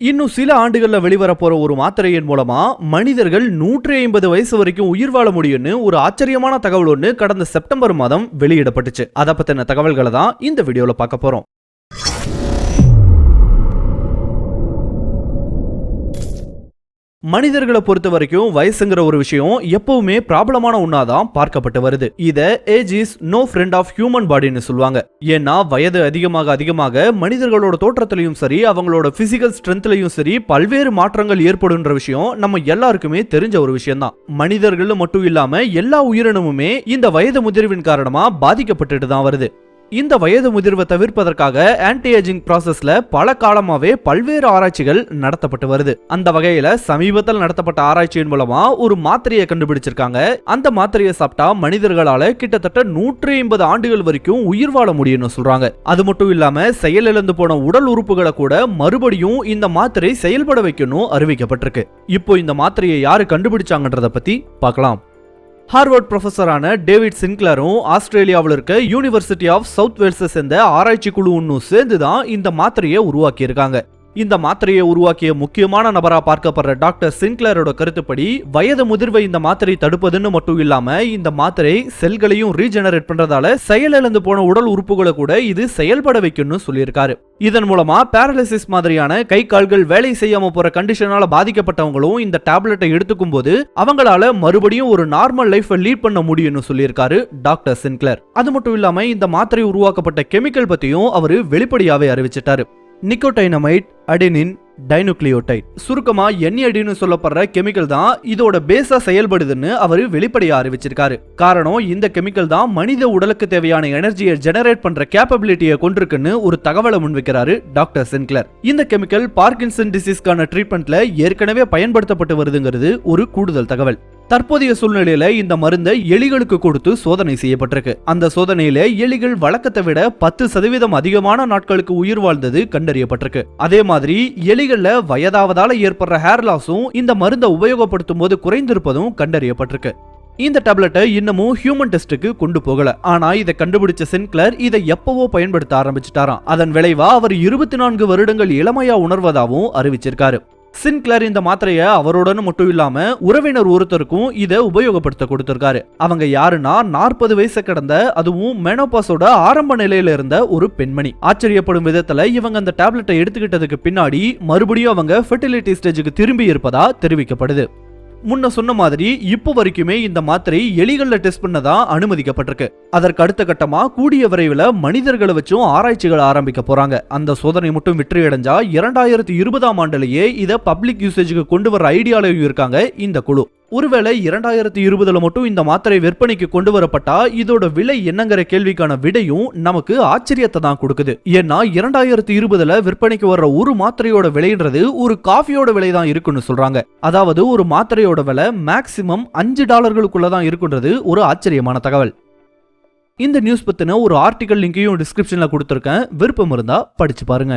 இன்னும் சில ஆண்டுகள்ல வெளிவர போற ஒரு மாத்திரையின் மூலமா மனிதர்கள் நூற்றி ஐம்பது வயசு வரைக்கும் உயிர் வாழ முடியும்னு ஒரு ஆச்சரியமான தகவல் ஒன்று கடந்த செப்டம்பர் மாதம் வெளியிடப்பட்டுச்சு. அதை பத்தின தகவல்களை தான் இந்த வீடியோவில் பார்க்க போறோம். மனிதர்களை பொறுத்த வரைக்கும் வயசுங்கிற ஒரு விஷயம் எப்பவுமே ப்ராப்ளமான ஒன்னாதான் பார்க்கப்பட்டு வருது. இத age is no friend of human பாடின்னு சொல்லுவாங்க. ஏன்னா வயது அதிகமாக அதிகமாக மனிதர்களோட தோற்றத்திலையும் சரி அவங்களோட பிசிக்கல் ஸ்ட்ரென்த்லையும் சரி பல்வேறு மாற்றங்கள் ஏற்படுன்ற விஷயம் நம்ம எல்லாருக்குமே தெரிஞ்ச ஒரு விஷயம் தான் மனிதர்கள் மட்டும் இல்லாம எல்லா உயிரினமுமே இந்த வயது முதிர்வின் காரணமா பாதிக்கப்பட்டுட்டு தான் வருது. இந்த வயது முதிர்வை தவிர்ப்பதற்காக ஆன்டி ஏஜிங் ப்ராசஸ்ல பல காலமாவே பல்வேறு ஆராய்ச்சிகள் நடத்தப்பட்டு வருது. அந்த வகையில சமீபத்தில் நடத்தப்பட்ட ஆராய்ச்சியின் மூலமா ஒரு மாத்திரையை கண்டுபிடிச்சிருக்காங்க. அந்த மாத்திரையை சாப்பிட்டா மனிதர்களால கிட்டத்தட்ட நூற்றி ஐம்பது ஆண்டுகள் வரைக்கும் உயிர் வாழ முடியும்னு சொல்றாங்க. அது மட்டும் இல்லாம செயலிழந்து போன உடல் உறுப்புகளை கூட மறுபடியும் இந்த மாத்திரை செயல்பட வைக்கணும் அறிவிக்கப்பட்டிருக்கு. இப்போ இந்த மாத்திரையை யாரு கண்டுபிடிச்சாங்கன்றத பத்தி பார்க்கலாம். ஹார்வர்ட் ப்ரொஃபஸரான டேவிட் சின்க்லரும் ஆஸ்திரேலியாவில் இருக்க யூனிவர்சிட்டி ஆஃப் சவுத் வேல்ஸை சேர்ந்த ஆராய்ச்சி குழு ஒன்றும் சேர்ந்து தான் இந்த மாத்திரையை உருவாக்கியிருக்காங்க. இந்த மாத்திரையை உருவாக்கிய முக்கியமான நபரா பார்க்கப்படுற டாக்டர் சின்க்ளரோட கருத்துப்படி வயது முதிர்வை இந்த மாத்திரை தடுப்பதுன்னு மட்டும் இல்லாம இந்த மாத்திரை செல்களையும் ரீஜெனரேட் பண்றதால செயலிழந்து போன உடல் உறுப்புகளை கூட இது செயல்பட வைக்கும்னு சொல்லியிருக்காரு. இதன் மூலமா பேரலிசிஸ் மாதிரியான கை கால்கள் வேலை செய்யாம போற கண்டிஷனால பாதிக்கப்பட்டவங்களும் இந்த டேப்லெட்டை எடுத்துக்கும் போது அவங்களால மறுபடியும் ஒரு நார்மல் லைஃப் லீட் பண்ண முடியும்னு சொல்லியிருக்காரு டாக்டர் சின்க்லர் அது மட்டும் இல்லாம இந்த மாத்திரை உருவாக்கப்பட்ட கெமிக்கல் பத்தியும் அவரு வெளிப்படையாவே அறிவிச்சிட்டாரு. நிக்கோடைனமைட் அடெனின் டைனுக்ளியோடைட். சுருக்கமா என்ஏடின்னு சொல்லப்படுற கெமிக்கல் தான் இதோட பேஸா செயல்படுதுன்னு அவர் வெளிப்படையா அறிவிச்சிருக்காரு. காரணம் இந்த கெமிக்கல் தான் மனித உடலுக்கு தேவையான எனர்ஜியை ஜெனரேட் பண்ற கேப்பபிலிட்டியை கொண்டிருக்குன்னு ஒரு தகவலை முன்வைக்கிறாரு டாக்டர் சென்க்லர் இந்த கெமிக்கல் பார்க்கின்சன் டிசீஸ்க்கான ட்ரீட்மெண்ட்ல ஏற்கனவே பயன்படுத்தப்பட்டு வருதுங்கிறது ஒரு கூடுதல் தகவல். தற்போதைய சூழ்நிலையில இந்த மருந்தை எலிகளுக்கு கொடுத்து சோதனை செய்யப்பட்டிருக்கு. அந்த சோதனையில எலிகள் வழக்கத்தை விட பத்து சதவீதம் அதிகமான நாட்களுக்கு உயிர் வாழ்ந்தது கண்டறியப்பட்டிருக்கு. அதே மாதிரி எலிகள்ல வயதாவதால ஏற்படுற ஹேர் லாஸும் இந்த மருந்தை உபயோகப்படுத்தும் போது குறைந்திருப்பதும் கண்டறியப்பட்டிருக்கு. இந்த டேப்லெட்டை இன்னமும் ஹியூமன் டெஸ்ட்டுக்கு கொண்டு போகல. ஆனா இதை கண்டுபிடிச்ச சின்க்ளர் இதை எப்பவோ பயன்படுத்த ஆரம்பிச்சிட்டாராம். அதன் விளைவா அவர் இருபத்தி நான்கு வருடங்கள் இளமையா உணர்வதாகவும் அறிவிச்சிருக்காரு. சின்க்ளர் இந்த மாத்திரையை அவரோடனு மட்டும் இல்லாம உறவினர் ஒருத்தருக்கும் இதை உபயோகப்படுத்த கொடுத்திருக்காரு. அவங்க யாருன்னா நாற்பது வயசு கடந்த அதுவும் மெனோபாஸோட ஆரம்ப நிலையில இருந்த ஒரு பெண்மணி. ஆச்சரியப்படும் விதத்துல இவங்க அந்த டேப்லெட்டை எடுத்துக்கிட்டதுக்கு பின்னாடி மறுபடியும் அவங்க ஃபெர்டிலிட்டி ஸ்டேஜுக்கு திரும்பி இருப்பதா தெரிவிக்கப்படுது. முன்ன சொன்ன மாதிரி இப்போ வரைக்குமே இந்த மாத்திரை எலிகள்ல டெஸ்ட் பண்ணதா அனுமதிக்கப்பட்டிருக்கு. அதற்கு அடுத்த கட்டமா கூடிய விரைவில் மனிதர்களை வச்சும் ஆராய்ச்சிகள் ஆரம்பிக்க போறாங்க. அந்த சோதனை மட்டும் வெற்றி அடைஞ்சா இரண்டாயிரத்தி இருபதாம் ஆண்டுலயே இதை பப்ளிக் யூசேஜுக்கு கொண்டு வர ஐடியாலையும் இருக்காங்க இந்த குழு. ஒருவேளை இரண்டாயிரத்தி இருபதுல மட்டும் இந்த மாத்திரை விற்பனைக்கு கொண்டு வரப்பட்டா இதோட விலை என்னங்கிற கேள்விக்கான விடையும் நமக்கு ஆச்சரியத்தை தான் கொடுக்குது. ஏன்னா இரண்டாயிரத்தி இருபதுல விற்பனைக்கு வர்ற ஒரு மாத்திரையோட விலைன்றது ஒரு காஃபியோட விலை தான் இருக்குன்னு சொல்றாங்க. அதாவது ஒரு மாத்திரையோட விலை மேக்சிமம் அஞ்சு டாலர்களுக்குள்ள தான் இருக்குன்றது ஒரு ஆச்சரியமான தகவல். இந்த நியூஸ் பத்தின ஒரு ஆர்டிக்கல் லிங்கையும் டிஸ்கிரிப்ஷன்ல கொடுத்துருக்கேன். விருப்பம் இருந்தா படிச்சு பாருங்க.